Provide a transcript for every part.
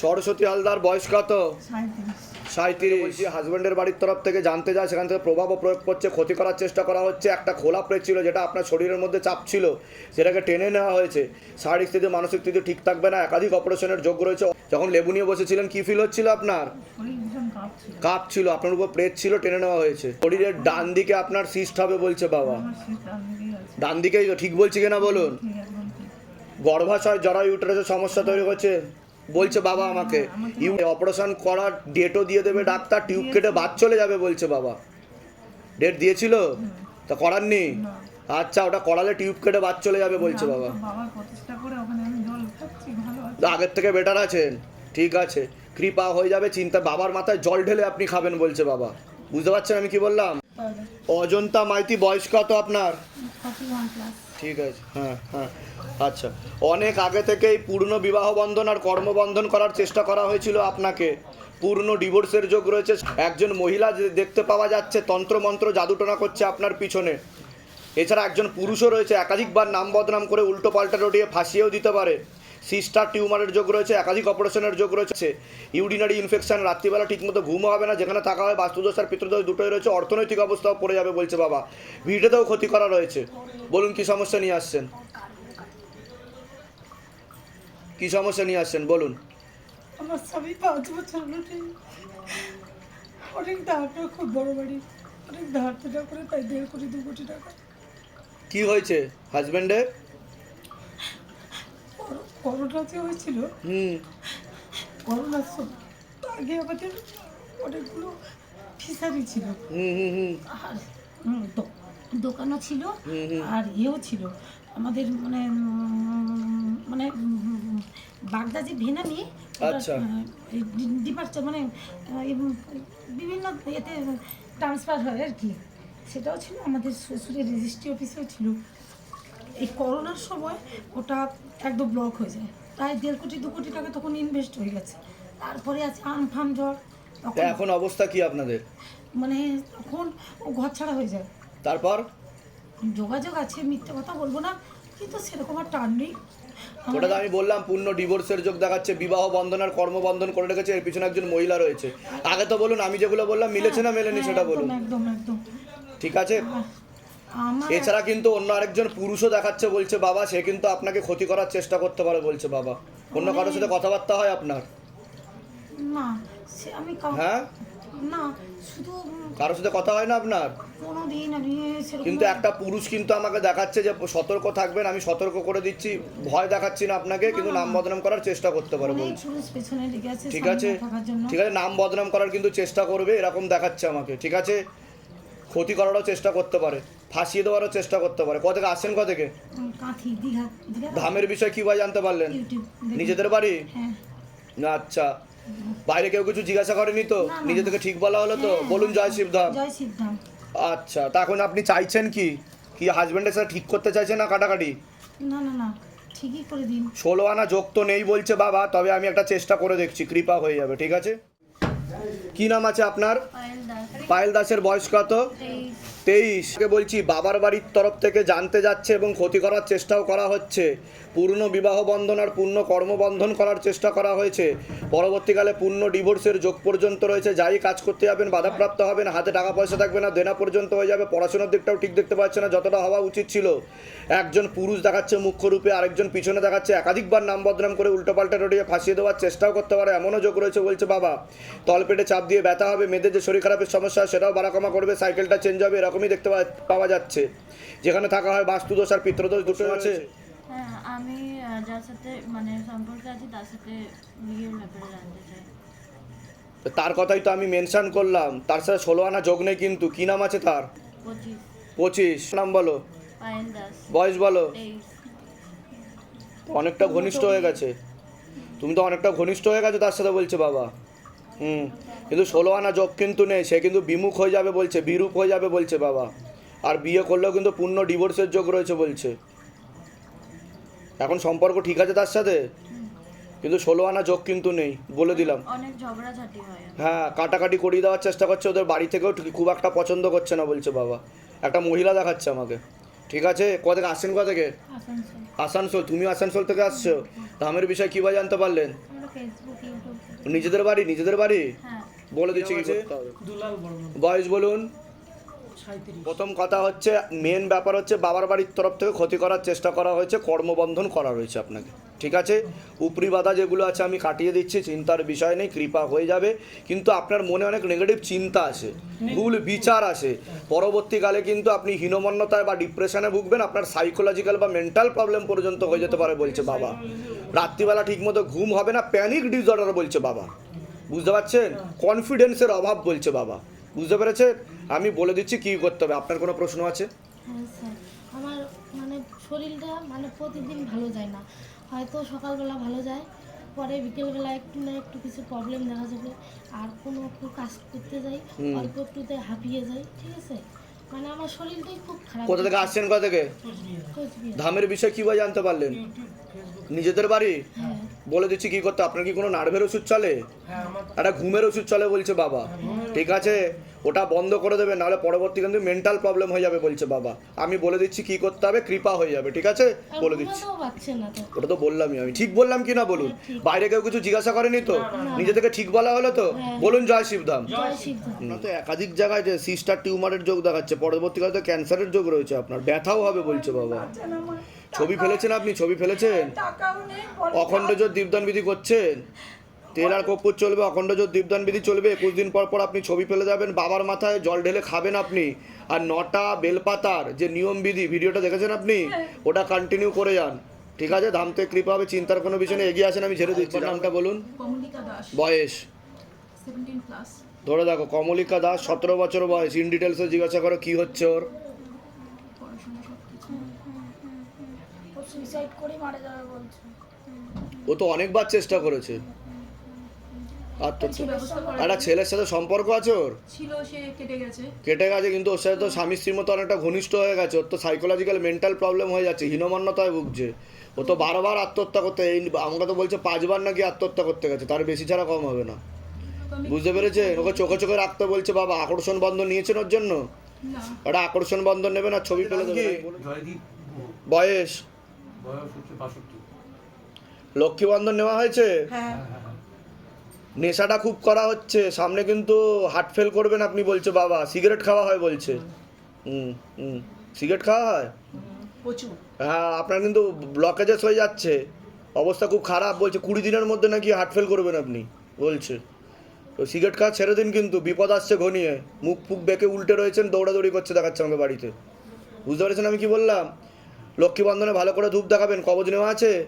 সরস্বতী হালদার বয়স কত? সাঁত্রিশ হাজব্যান্ডের বাড়ির তরফ থেকে জানতে যায় সেখান থেকে প্রভাবও প্রয়োগ করছে ক্ষতি করার চেষ্টা করা হচ্ছে একটা খোলা প্লেট ছিল যেটা আপনার শরীরের মধ্যে চাপ ছিল সেটাকে টেনে নেওয়া হয়েছে। শারীরিক স্থিতি মানসিক স্থিতি ঠিক থাকবে না একাধিক অপারেশনের যোগ্য রয়েছে। যখন লেবু নিয়ে বসেছিলেন কি ফিল হচ্ছিল আপনার? কাপ ছিল। আপনার উপর প্লেট ছিল টেনে নেওয়া হয়েছে। শরীরের ডান দিকে আপনার সিস্ট হবে বলছে বাবা। ডান দিকেই তো ঠিক বলছি কিনা বলুন? গর্ভাশয় যারা ইউটারাসের সমস্যা তৈরি করছে? বলছে বাবা আমাকে ইউ অপারেশন করার ডেটও দিয়ে দেবে ডাক্তার টিউব কেটে বাদ চলে যাবে বলছে বাবা। ডেট দিয়েছিল? তা করাননি? আচ্ছা ওটা করালে টিউব কেটে বাদ চলে যাবে বলছে বাবা। আগের থেকে বেটার আছেন? ঠিক আছে। কৃপা হয়ে যাবে চিন্তা বাবার মাথায় জল ঢেলে আপনি খাবেন বলছে বাবা। বুঝতে পারছেন আমি কি বললাম? অজন্তা মাইতি বয়স কত আপনার। ঠিক আছে হ্যাঁ হ্যাঁ আচ্ছা। অনেক আগে থেকেই পূর্ণ বিবাহ বন্ধন আর কর্মবন্ধন করার চেষ্টা করা হয়েছিল আপনাকে। পূর্ণ ডিভোর্সের যোগ রয়েছে। একজন মহিলা দেখতে পাওয়া যাচ্ছে, তন্ত্রমন্ত্র জাদুটনা করছে আপনার পিছনে। এছাড়া একজন পুরুষও রয়েছে, একাধিকবার নাম বদনাম করে উল্টো পাল্টা রটিয়ে ফাঁসিয়েও দিতে পারে। সিস্টার টিউমারের যোগ রয়েছে একাধিক অপারেশনের যোগ রয়েছে। ইউরিনারি ইনফেকশন রাত্রিবেলা ঠিকমতো ঘুমও হবে না যেখানে থাকা হয় বাস্তুদোষ আর পিতৃদোষ দুটোই রয়েছে অর্থনৈতিক অবস্থাও পড়ে যাবে বলছে বাবা। ভিড়েতেও ক্ষতি করা রয়েছে। বলুন কি সমস্যা নিয়ে আসছেন? কি সমস্যা নিয়ে আসছেন? বলুন। আমার স্বামী পাঁচ বছর হলো অনেক ধার না খুব বড় বাড়ি। অনেক ধার করে তাই দেড় কোটি দু কোটি টাকা। কি হয়েছে? হাজবেন্ডের করো- করোনাতে হয়েছিল। করোনার সময় আগে আমাদের অনেকগুলো ফিসারি ছিল। আর দোকানও ছিল। আর ইয়েও ছিল। আমাদের মানে মানে বাগদা যে ভেনামি আচ্ছা। ডিপার্চার মানে বিভিন্ন এতে ট্রান্সফার হয় আর কি। সেটাও ছিল আমাদের শ্বশুরের রেজিস্ট্রি অফিসেও ছিল। এই করোনার সময় ওটা একদম ব্লক হয়ে যায়। প্রায় দেড় কোটি দু কোটি টাকা তখন ইনভেস্ট হয়ে গেছে। তারপরে আছে আমফাম জ্বর এখন অবস্থা কি আপনাদের? মানে তখন ও ঘর ছাড়া হয়ে যায়। তারপর? যোগাযোগ আছে মিথ্যে কথা বলব না কিন্তু সেরকম আর টান নেই। ওটা তো আমি বললাম পূর্ণ ডিভোর্সের যোগ দেখাচ্ছে বিবাহ বন্ধন আর কর্মবন্ধন করে রেখেছে এর পিছনে একজন মহিলা রয়েছে। আগে তো বলুন আমি যেগুলো বললাম মিলেছে না মেলেনি হ্যাঁ, সেটা বলুন। একদম একদম ঠিক আছে? আমার এছাড়া কিন্তু অন্য আরেকজন পুরুষও দেখাচ্ছে বলছে বাবা সে কিন্তু আপনাকে ক্ষতি করার চেষ্টা করতে পারে বলছে বাবা। অন্য কারোর সাথে কথাবার্তা হয় আপনার? না আমি হ্যাঁ? না শুধু কারোর সাথে কথা হয় না আপনার? কিন্তু একটা পুরুষ কিন্তু আমাকে দেখাচ্ছে যে সতর্ক থাকবেন আমি সতর্ক করে দিচ্ছি ভয় দেখাচ্ছি না আপনাকে কিন্তু নাম বদনাম করার চেষ্টা করতে পারে বলছে। ঠিক আছে? ঠিক আছে নাম বদনাম করার কিন্তু চেষ্টা করবে এরকম দেখাচ্ছে আমাকে ঠিক আছে? ক্ষতি করারও চেষ্টা করতে পারে। ফাঁসিয়ে দেওয়ারও চেষ্টা করতে পারে। কোথা থেকে? আসেন কোথা থেকে? উম, কাঁথি দীঘা দীঘা। ধামের বিষয় কীভাবে জানতে পারলেন? নিজেদের বাড়ি? হ্যাঁ। না আচ্ছা। বাইরে কেউ কিছু জিজ্ঞাসা করেনি তো? নিজে থেকে ঠিক বলা হলো তো? হ্যাঁ, বলুন জয় শিবধাম আচ্ছা তা এখন আপনি চাইছেন কি? কি হাজবেন্ডের সাথে ঠিক করতে চাইছেন না কাটাকাটি? না না না। ঠিকই করে দিন। ষোলো আনা যোগ তো নেই বলছে বাবা তবে আমি একটা চেষ্টা করে দেখছি কৃপা হয়ে যাবে ঠিক আছে? কি নাম আছে আপনার? পায়েল দাসের বয়স কত? তেইশ। বলছি বাবার বাড়ির তরফ থেকে জানতে যাচ্ছে এবং ক্ষতি করার চেষ্টাও করা হচ্ছে। পূর্ণ বিবাহ বন্ধন আর পূর্ণ কর্মবন্ধন করার চেষ্টা করা হয়েছে। পরবর্তীকালে পূর্ণ ডিভোর্সের যোগ পর্যন্ত রয়েছে। যাই কাজ করতে যাবেন বাধাপ্রাপ্ত হবেন হাতে টাকা পয়সা থাকবে না দেনা পর্যন্ত হয়ে যাবে পড়াশোনার দিকটাও ঠিক দেখতে পাচ্ছে না যতটা হওয়া উচিত ছিল। একজন পুরুষ দেখাচ্ছে মুখ্য রূপে আরেকজন পিছনে দেখাচ্ছে একাধিকবার নাম বদনাম করে উল্টোপাল্টা রটিয়ে ফাঁসিয়ে দেওয়ার চেষ্টাও করতে পারে। এমনও যোগ রয়েছে বলছে বাবা। তলপেটে চাপ দিয়ে ব্যথা হবে মেয়েদের যে শরীর খারাপের সমস্যা সেটাও বাড়াকমা করবে সাইকেলটা চেঞ্জ হবে এরকমই দেখতে পাওয়া যাচ্ছে। যেখানে থাকা হয় বাস্তুদোষ আর পিত্রদোষ দুটো আছে। হ্যাঁ আমি যার সাথে মানে সম্পর্কে আছি তার সাথে বিয়ের ব্যাপারে জানতে চাই। তো তার কথাই তো আমি মেনশন করলাম। তার সাথে ষোলো আনা যোগ নেই কিন্তু কি নাম আছে তার? পঁচিশ। নাম বলো। বয়স বলো। অনেকটা ঘনিষ্ঠ হয়ে গেছে। তুমি তো অনেকটা ঘনিষ্ঠ হয়ে গেছো তার সাথে বলছে বাবা। হুম। কিন্তু ষোলো আনা যোগ কিন্তু নেই সে কিন্তু বিমুখ হয়ে যাবে বলছে বিরূপ হয়ে যাবে বলছে বাবা। আর বিয়ে করলেও কিন্তু পূর্ণ ডিভোর্সের যোগ রয়েছে বলছে। এখন সম্পর্ক ঠিক আছে তার সাথে? কিন্তু ষোলো আনা যোগ কিন্তু নেই বলে দিলাম। হয়। কাটাকাটি করিয়ে দেওয়ার চেষ্টা করছে ওদের বাড়ি থেকেও খুব একটা পছন্দ করছে না বলছে বাবা। একটা মহিলা দেখাচ্ছে আমাকে। ঠিক আছে? কোথা থেকে আসছেন কোথা থেকে? আসানসোল। তুমি আসানসোল থেকে আসছো? ধামের বিষয়ে কীভাবে জানতে পারলেন? নিজেদের বাড়ি নিজেদের বাড়ি? হ্যাঁ। বলে দিচ্ছি কিছু? বয়স বলুন। প্রথম কথা হচ্ছে মেন ব্যাপার হচ্ছে বাবার বাড়ির তরফ থেকে ক্ষতি করার চেষ্টা করা হয়েছে কর্মবন্ধন করা রয়েছে আপনাকে। ঠিক আছে? উপরি বাধা যেগুলো আছে আমি কাটিয়ে দিচ্ছি, চিন্তার বিষয় নেই, কৃপা হয়ে যাবে। কিন্তু আপনার মনে অনেক নেগেটিভ চিন্তা আছে, ভুল বিচার আছে। পরবর্তীকালে কিন্তু আপনি হীনমন্যতায় বা ডিপ্রেশনে ভুগবেন, আপনার সাইকোলজিক্যাল বা মেন্টাল প্রবলেম পর্যন্ত হয়ে যেতে পারে বলছে বাবা। রাত্রিবেলা ঠিকমতো ঘুম হবে না প্যানিক ডিসঅর্ডার বলছে বাবা। বুঝতে পারছেন? কনফিডেন্সের অভাব বলছে বাবা। বুঝতে পেরেছে? আমি বলে দিচ্ছি কি করতে হবে। আপনার কোনো প্রশ্ন আছে? হ্যাঁ স্যার। আমার মানে শরীরটা মানে প্রতিদিন ভালো যায় না। হয়তো সকালবেলা ভালো যায় পরে বিকেলবেলা একটু না একটু কিছু প্রবলেম দেখা যাবে আর কোনো একটু কাজ করতে যাই। অল্প একটুতে হাঁপিয়ে যাই ঠিক আছে? মানে আমার শরীরটাই খুব খারাপ কোথা থেকে আসছেন কোথা থেকে? ধামের বিষয়ে কীভাবে জানতে পারলেন? নিজেদের বাড়ি? হ্যাঁ। বলে দিচ্ছি কি করতে আপনার কি কোনো নার্ভের ওষুধ চলে? হ্যাঁ একটা ঘুমের ওষুধ চলে বলছে বাবা। ঠিক আছে? ওটা বন্ধ করে দেবে নাহলে পরবর্তী কিন্তু মেন্টাল প্রবলেম হয়ে যাবে বলছে বাবা। আমি বলে দিচ্ছি কি করতে হবে কৃপা হয়ে যাবে ঠিক আছে? বলে দিচ্ছি। ওটা তো বললামই আমি। ঠিক বললাম কি না বলুন? বাইরে কেউ কিছু জিজ্ঞাসা করেনি তো? নিজে থেকে ঠিক বলা হলো তো? বলুন জয় শিবধাম। তো একাধিক জায়গায় যে সিস্টার টিউমারের যোগ দেখাচ্ছে পরবর্তীকালে তো ক্যান্সারের যোগ রয়েছে আপনার। ব্যথাও হবে বলছে বাবা। ছবি ফেলেছেন আপনি? ছবি ফেলেছেন? টাকাও নেই বলে অখণ্ড জোর দীপদান বিধি করছেন? তেল আর কর্পূর চলবে অখণ্ড জোর দীপদান বিধি চলবে একুশ দিন পর পর আপনি ছবি ফেলে যাবেন বাবার মাথায় জল ঢেলে খাবেন আপনি। আর নটা বেলপাতার যে নিয়ম বিধি ভিডিওটা দেখেছেন আপনি? ওটা কন্টিনিউ করে যান। ঠিক আছে? ধামতে কৃপা হবে চিন্তার কোনো বিষয় নেই এগিয়ে আসেন আমি ছেড়ে দিচ্ছি। নামটা বলুন। কমলিকা বয়স? ধরে দেখো কমলিকা দাস সতেরো বছর বয়স। ইন ডিটেলসে জিজ্ঞাসা করো কি হচ্ছে ওর? ও তো অনেকবার চেষ্টা করেছে। ব্যবস্থা করা একটা ছেলের সাথে সম্পর্ক আছে ওর? ছিল সে কেটে গেছে। কেটে গেছে কিন্তু ওর সাথে তো স্বামী স্ত্রীর মতো অনেকটা ঘনিষ্ঠ হয়ে গেছে। ওর তো সাইকোলজিক্যাল মেন্টাল প্রবলেম হয়ে যাচ্ছে হীনমন্যতায় ভুগছে। ও তো বারবার আত্মহত্যা করতে এই আমাকে তো বলছে পাঁচবার নাকি আত্মহত্যা করতে গেছে তার বেশি ছাড়া কম হবে না। বুঝতে পেরেছেন ওকে চোখে চোখে রাখতে বলছে বাবা আকর্ষণ বন্ধন নিয়েছেন ওর জন্য? একটা আকর্ষণ বন্ধন নেবেন আর ছবি ফেলে দেবেন বয়স? বয়স হচ্ছে বাষট্টি। লক্ষ্মী বন্ধন নেওয়া হয়েছে? হ্যাঁ। নেশাটা খুব করা হচ্ছে সামনে কিন্তু হার্ট ফেল করবেন আপনি বলছে বাবা সিগারেট খাওয়া হয় বলছে। হুম হুম সিগারেট খাওয়া হয়? হ্যাঁ আপনার কিন্তু ব্লকেজেস হয়ে যাচ্ছে। অবস্থা খুব খারাপ বলছে কুড়ি দিনের মধ্যে নাকি হার্ট ফেল করবেন আপনি বলছে। তো সিগারেট খাওয়া ছেড়ে দিন কিন্তু বিপদ আসছে ঘনিয়ে। মুখ ফুক বেঁকে উল্টে রয়েছেন দৌড়াদৌড়ি করছে দেখাচ্ছে আমাকে বাড়িতে। বুঝতে পেরেছেন আমি কি বললাম? লক্ষ্মী বন্ধনে ভালো করে ধূপ দেখাবেন কবজ নেওয়া আছে?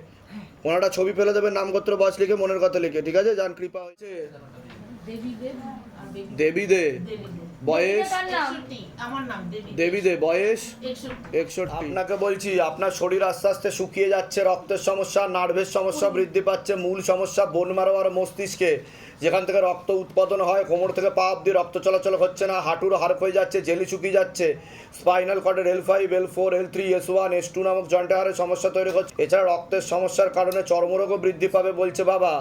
ওনাটা ছবি ফেলে দেবেন নামগোত্র বয়স লিখে মনের কথা লিখে। ঠিক আছে? যান কৃপা হয়েছে। দেবী দে বয়স? দেবী দেবী। দে বয়স? আপনাকে বলছি আপনার শরীর আস্তে আস্তে শুকিয়ে যাচ্ছে রক্তের সমস্যা নার্ভের সমস্যা বৃদ্ধি পাচ্ছে মূল সমস্যা বোন মারো আর মস্তিষ্কে। যেখান থেকে রক্ত উৎপাদন হয় কোমর থেকে পা অব্দি রক্ত চলাচল হচ্ছে না হাঁটুর হাড় হয়ে যাচ্ছে জেলি শুকিয়ে যাচ্ছে। Spinal কর্ডের L five L four L three S one S two নামক জয়েন্টে হাড়ের সমস্যা তৈরি হচ্ছে। এছাড়া রক্তের সমস্যার কারণে চর্মরোগও বৃদ্ধি পাবে বলছে বাবা।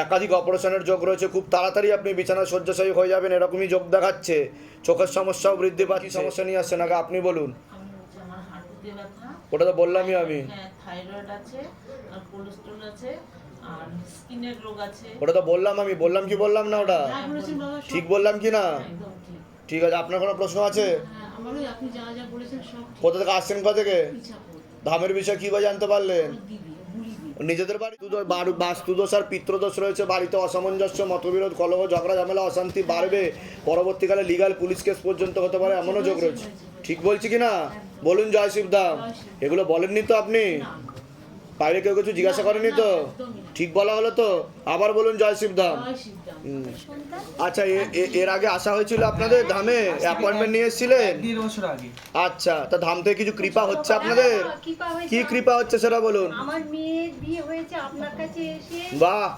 একাধিক অপারেশনের যোগ রয়েছে। খুব তাড়াতাড়ি আপনি বিছানা শয্যাশায়ী হয়ে যাবেন এরকমই যোগ দেখাচ্ছে। চোখের সমস্যাও বৃদ্ধি পাচ্ছে। সমস্যা নিয়ে আসছেন। আগে আপনি বলুন। ওটা তো বললামই আমি। হ্যাঁ থাইরয়েড আছে কোলেস্ট্রল আছে আর স্কিনের রোগ আছে। ওটা তো বললাম আমি। বললাম কি বললাম না ওটা? হ্যাঁ, ঠিক বললাম কি না? ঠিক। আছে আপনার কোনো প্রশ্ন আছে? হ্যাঁ আমারও আপনি যা যা বলেছেন সব ঠিক। কোথা থেকে আসছেন কোথা থেকে? ধামের বিষয়ে কীভাবে জানতে পারলেন? নিজেদের বাড়ি বাস্তুদোষ আর পিত্রদোষ রয়েছে, বাড়িতে অসামঞ্জস্য, মতবিরোধ, কলহ, ঝগড়া, ঝামেলা, অশান্তি বাড়বে। পরবর্তীকালে লিগাল পুলিশ কেস পর্যন্ত হতে পারে, এমনও যোগ রয়েছে। ঠিক বলছি কি না বলুন জয় শিবধাম এগুলো বলেননি তো আপনি? বাইরে কেউ কিছু জিজ্ঞাসা করেনি তো? ঠিক বলা হলো তো? আবার বলুন জয় শিবধাম। আচ্ছা এর আগে আসা হয়েছিল আপনাদের ধামে? অ্যাপয়েন্টমেন্ট নিয়ে এসেছিলেন? দেড় বছর আগে। আচ্ছা তা ধাম থেকে কিছু কৃপা হচ্ছে আপনাদের? কি কৃপা হচ্ছে সেটা বলুন। আমার মেয়ের বিয়ে হয়েছে আপনার কাছে এসে বাহ!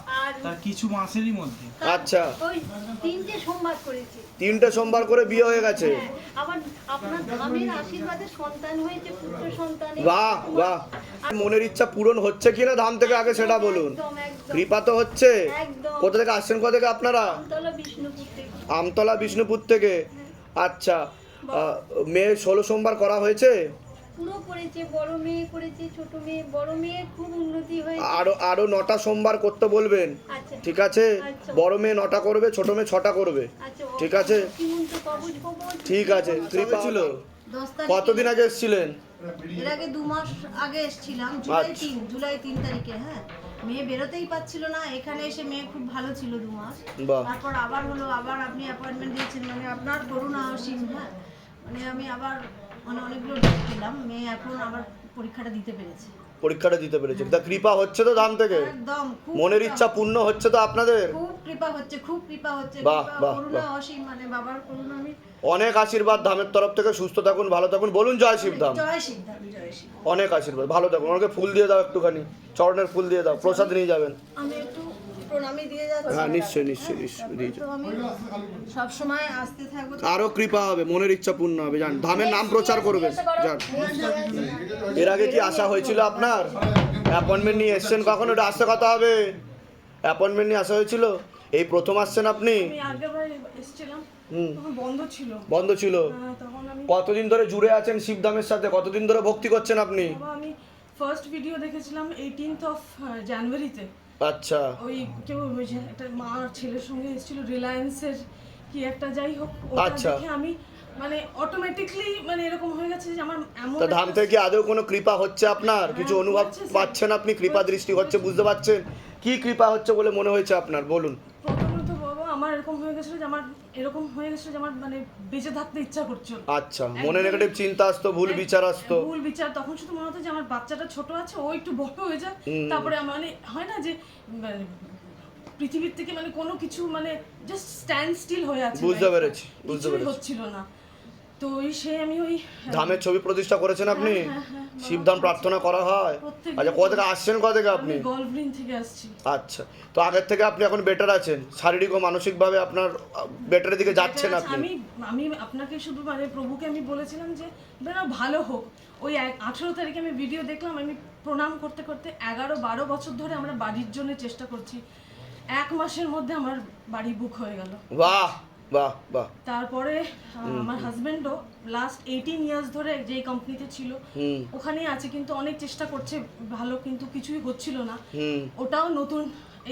তার কিছু মাসেরই মধ্যে। আচ্ছা। ওই তিনটে সোমবার করেছে। তিনটে সোমবার করে বিয়ে হয়ে গেছে। হ্যাঁ, বাহ বাহ। মনের ইচ্ছা পূরণ হচ্ছে কিনা ধাম থেকে আগে সেটা বলুন। কৃপা তো হচ্ছে। কোথা থেকে আসছেন কোথা থেকে আপনারা? আমতলা বিষ্ণুপুর থেকে। থেকে। আচ্ছা মে মেয়ে ষোলো সোমবার করা হয়েছে? পুরো করেছে বড় মেয়ে করেছে ছোট মেয়ে বড় মেয়ে খুব উন্নতি হয়েছে। আরও আরও নটা সোমবার করতে বলবেন। আচ্ছা। ঠিক আছে? আচ্ছা। বড় মেয়ে নটা করবে ছোট মেয়ে ছটা করবে। আচ্ছা ঠিক আছে? ঠিক আছে। কৃপা ছিল? কতদিন আগে এসেছিলেন? এর আগে দু মাস আগে এসেছিলাম জুলাই। তিন জুলাই তিন তারিখে হ্যাঁ। মেয়ে বেরোতেই পাচ্ছিল না এখানে এসে মেয়ে খুব ভালো ছিল দু মাস। তারপর আবার হলো আবার আপনি অ্যাপয়েন্টমেন্ট দিয়েছেন মানে আপনার করুণা অসীম হ্যাঁ। মানে আমি আবার মানে অনেকগুলো ডেট পেলাম। মেয়ে এখন আবার পরীক্ষাটা দিতে পেরেছে। পরীক্ষাটা দিতে পেরেছে। তা কৃপা হচ্ছে তো ধাম থেকে? একদম খুব মনের ইচ্ছা পূর্ণ হচ্ছে তো আপনাদের? খুব কৃপা হচ্ছে খুব কৃপা হচ্ছে। বাহ, কৃপা, বাহ, করুণা বাহ। অসীম মানে বাবার করুণা আমি অনেক আশীর্বাদ ধামের তরফ থেকে। সুস্থ থাকুন ভালো থাকুন। বলুন জয় জয় সিদ্ধ অনেক আশীর্বাদ। ভালো থাকুন। ওনাকে ফুল দিয়ে দাও একটুখানি। চরণের ফুল দিয়ে দাও। প্রসাদ নিয়ে যাবেন। আমি একটু প্রণামী দিয়ে যাচ্ছি। হ্যাঁ নিশ্চয়ই নিশ্চয়ই নিশ্চয়ই দিয়ে তো আমি সব সময় আসতে থাকব আরও কৃপা হবে মনের ইচ্ছা পূর্ণ হবে যান ধামের নাম প্রচার করবেন যান। এর আগে কি আশা হয়েছিল আপনার? অ্যাপয়েন্টমেন্ট নিয়ে এসছেন কখন? ওটা আসতে কথা হবে। অ্যাপয়েন্টমেন্ট নিয়ে আসা হয়েছিল? এই প্রথম আসছেন আপনি? বন্ধ ছিল। বন্ধ ছিল? হ্যাঁ, তখন আমি কতদিন ধরে জুড়ে আছেন শিবধামের সাথে? কতদিন ধরে ভক্তি করছেন আপনি? আমি ফার্স্ট ভিডিও দেখেছিলাম এইটিনথ অফ জানুয়ারিতে আচ্ছা। ওই কেউ একটা মা ছেলের সঙ্গে এসেছিল রিলায়েন্সের কি একটা যাই হোক আচ্ছা। দেখে আমি মানে অটোমেটিকলি মানে এরকম হয়ে গেছে যে আমার এমন তা ধাম থেকে আদৌ কোনো কৃপা হচ্ছে আপনার? কিছু হ্যাঁ, অনুভব পাচ্ছেন আপনি? কৃপা দৃষ্টি হচ্ছে। বুঝতে পারছেন? কি কৃপা হচ্ছে বলে মনে হয়েছে আপনার? বলুন। এরকম হয়ে গেছিল যে আমার এরকম হয়ে গেছিল যে আমার মানে বেঁচে থাকতে ইচ্ছা করছিল। আচ্ছা মনে নেগেটিভ চিন্তা আসতো ভুল বিচার আসতো। ভুল বিচার। তখন শুধু মনে হতো যে আমার বাচ্চাটা ছোট আছে ও একটু বড় হয়ে যাক। তারপরে মানে হয় না যে মানে, পৃথিবীর থেকে মানে কোনো কিছু মানে জাস্ট স্ট্যান্ড স্টিল হয়ে আছে বুঝতে life টা। পেরেছি, বুঝতে কিছুই পেরেছি। হচ্ছিল না। তো ওই সে আমি ওই ধামের ছবি প্রতিষ্ঠা করেছেন আপনি? হ্যাঁ, হ্যাঁ, হ্যাঁ, শিবধাম প্রার্থনা করা হয়? আচ্ছা কোথা থেকে আসছেন কোথা থেকে আপনি? গলফ্রিন থেকে আসছি। আচ্ছা তো আগের থেকে আপনি এখন বেটার আছেন? শারীরিক ও মানসিকভাবে আপনার বেটারের দিকে যাচ্ছেন আপনি? আমি আমি আপনাকে শুধু মানে প্রভুকে আমি বলেছিলাম যে যেন ভালো হোক। ওই আঠেরো তারিখে আমি ভিডিও দেখলাম আমি প্রণাম করতে করতে এগারো বারো বছর ধরে আমরা বাড়ির জন্য চেষ্টা করছি। এক মাসের মধ্যে আমার বাড়ি বুক হয়ে গেল। বাহ! বাহ বাহ। তারপরে আমার হাজবেন্ডও লাস্ট এইটিন ইয়ার্স ধরে যেই কোম্পানিতে ছিল ওখানেই আছে কিন্তু অনেক চেষ্টা করছে ভালো কিন্তু কিছুই হচ্ছিল না। ওটাও নতুন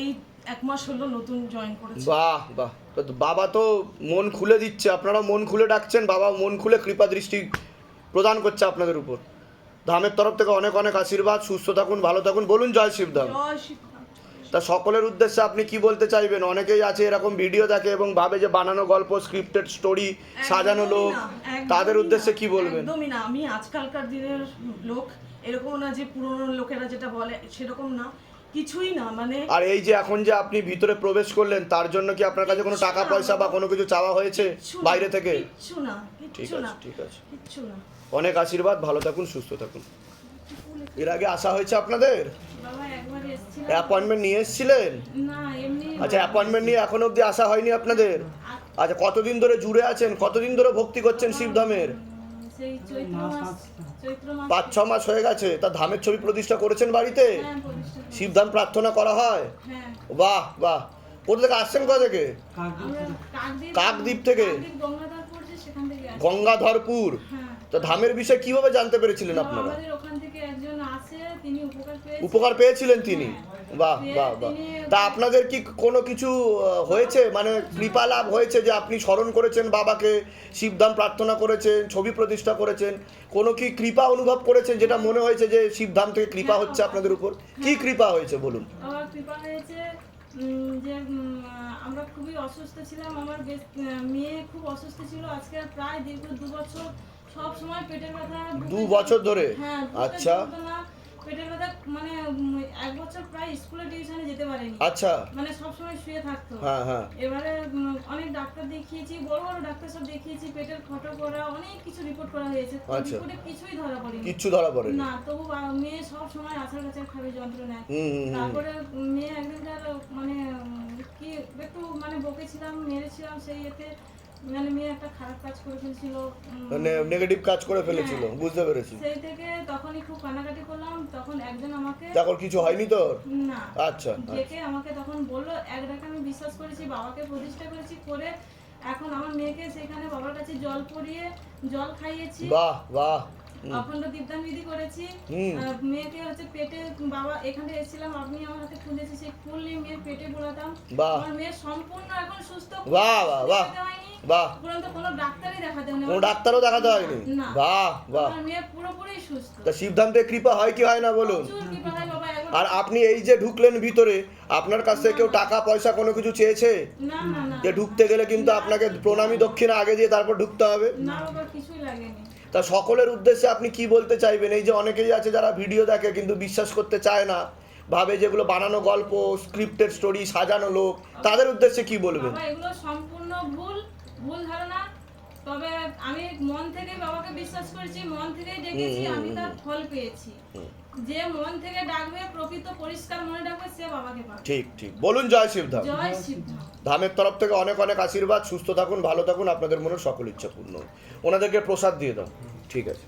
এই এক মাস হলো নতুন জয়েন করেছে। বাহ বাহ। তো বাবা তো মন খুলে দিচ্ছে আপনারা মন খুলে ডাকছেন বাবা মন খুলে কৃপা দৃষ্টি প্রদান করছে আপনাদের উপর। ধামের তরফ থেকে অনেক অনেক আশীর্বাদ সুস্থ থাকুন ভালো থাকুন। বলুন জয় শিবধাম। জয় শিব তা সকলের উদ্দেশ্যে আপনি কি বলতে চাইবেন? অনেকেই আছে এরকম ভিডিও দেখে এবং ভাবে যে বানানো গল্প স্ক্রিপ্টেড স্টোরি সাজানো লোক। তাদের উদ্দেশ্যে কি বলবেন? একদমই না। আমি আজকালকার দিনের লোক এরকম না যে পুরনো লোকেরা যেটা বলে সেরকম না। কিছুই না মানে আর এই যে এখন যে আপনি ভিতরে প্রবেশ করলেন তার জন্য কি আপনার কাছে কোনো টাকা পয়সা বা কোনো কিছু চাওয়া হয়েছে বাইরে থেকে? কিচ্ছু না ঠিক কিচ্ছু আছে ঠিক আছে। কিচ্ছু না। অনেক আশীর্বাদ ভালো থাকুন সুস্থ থাকুন। এর আগে আসা হয়েছে আপনাদের? বাবা একবার এসেছিলাম। অ্যাপয়েন্টমেন্ট নিয়ে এসেছিলেন? আচ্ছা অ্যাপয়েন্টমেন্ট নিয়ে এখনও অবধি আসা হয়নি আপনাদের? আচ্ছা কতদিন ধরে জুড়ে আছেন? কতদিন ধরে ভক্তি করছেন শিবধামের পাঁচ ছ মাস হয়ে গেছে। তা ধামের ছবি প্রতিষ্ঠা করেছেন বাড়িতে? হ্যাঁ। শিবধাম প্রার্থনা করা হয়? হ্যাঁ। বাহ বাহ। কোথা থেকে আসছেন কোথা থেকে? কাকদ্বীপ কাকদ্বীপ থেকে? গঙ্গাধরপুর হ্যাঁ তো ধামের বিষয়ে কীভাবে জানতে পেরেছিলেন আপনারা? ওখান থেকে একজন আছে তিনি উপকার পেয়েছেন উপকার পেয়েছিলেন তিনি? বাহ পেয়ে বাহ। বাহ তা আপনাদের কি কোনো কিছু হয়েছে? মানে কৃপা লাভ হয়েছে যে আপনি স্মরণ করেছেন বাবাকে শিবধাম প্রার্থনা করেছেন ছবি প্রতিষ্ঠা করেছেন? কোনো কি কৃপা অনুভব করেছেন যেটা মনে হয়েছে যে শিবধাম থেকে কৃপা হচ্ছে আপনাদের উপর? কি কৃপা হয়েছে বলুন? কৃপা হয়েছে যে আমরা খুবই অসুস্থ ছিলাম। আমার মেয়ে খুব অসুস্থ ছিল। আজকে প্রায় দীর্ঘ দু বছর সব সময় পেটের ব্যথা দু বছর ধরে? হ্যাঁ আচ্ছা। পেটের ব্যথা মানে এক বছর প্রায় স্কুলে টিউশনে যেতে পারেনি। আচ্ছা। মানে সব সময় শুয়ে থাকতো। হ্যাঁ হ্যাঁ। এবারে অনেক ডাক্তার দেখিয়েছি বড় বড় ডাক্তার সব দেখিয়েছি পেটের করা অনেক কিছু রিপোর্ট করা হয়েছে। আচ্ছা। রিপোর্টে কিছুই ধরা পড়েনি। কিচ্ছু ধরা পড়েনি? না তবু মেয়ে সব সময় আছাড় কাছাড় খাবে হুম তারপরে মেয়ে একদিনকার মানে কি একটু মানে বকেছিলাম মেরেছিলাম সেই এতে মানে মেয়ে একটা খারাপ কাজ করে ফেলছিল মানে নেগেটিভ কাজ করে ফেলেছিল বুঝতে পেরেছি। সেই থেকে তখনই খুব কান্নাকাটি করলাম তখন একজন আমাকে কিছু হয়নি তোর? না আচ্ছা ডেকে আমাকে তখন বলল এক ডাকে আমি বিশ্বাস করেছি বাবাকে প্রতিষ্ঠা করেছি করে এখন আমার মেয়েকে সেখানে বাবার কাছে জল পরিয়ে জল খাইয়েছি। বাহ বাহ। অখণ্ড দীপদান বিধি করেছি মেয়েকে হচ্ছে পেটে বাবা এখানে এসেছিলাম আপনি আমার হাতে ফুল দিয়েছি সেই ফুল নিয়ে মেয়ের পেটে বোলাতাম। আমার মেয়ে সম্পূর্ণ এখন সুস্থ বাহ, বাহ, বাহ। বাহ। উপরন্তু কোনো ডাক্তারই দেখাতে হয়নি। কোনো ডাক্তারও দেখাতে হয়নি। বাহ বাহ। মেয়ে পুরোপুরি সুস্থ। তা কৃপা হয় কি হয় না বলুন? কৃপা হয়। আর আপনি এই যে ঢুকলেন ভিতরে আপনার কাছ থেকে কেউ টাকা পয়সা কোনো কিছু চেয়েছে? যে ঢুকতে গেলে কিন্তু আপনাকে প্রণামী দক্ষিণা আগে দিয়ে তারপর ঢুকতে হবে? তা সকলের উদ্দেশ্যে আপনি কি বলতে চাইবেন? এই যে অনেকেই আছে যারা ভিডিও দেখে কিন্তু বিশ্বাস করতে চায় না ভাবে যেগুলো বানানো গল্প স্ক্রিপ্টেড স্টোরি সাজানো লোক তাদের উদ্দেশ্যে কি বলবেন? এগুলো সম্পূর্ণ ভুল ভুল ধারণা। তবে আমি মন থেকে বাবাকে বিশ্বাস করেছি মন থেকেই ডেকেছি আমি তার ফল পেয়েছি। যে মন থেকে ডাকবে প্রকৃত পরিষ্কার মনে ডাকবে সে বাবাকে পাবে। ঠিক ঠিক। বলুন জয় শিবধাম জয় শিবধাম ধামের তরফ থেকে অনেক অনেক আশীর্বাদ। সুস্থ থাকুন ভালো থাকুন আপনাদের মনে সকল ইচ্ছা পূর্ণ ওনাদেরকে প্রসাদ দিয়ে দাও। ঠিক আছে।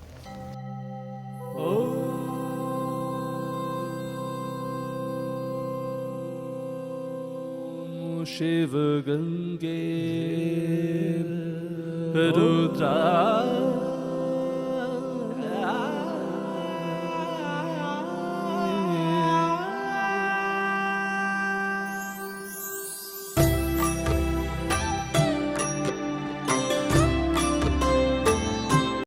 ও Shiva Gange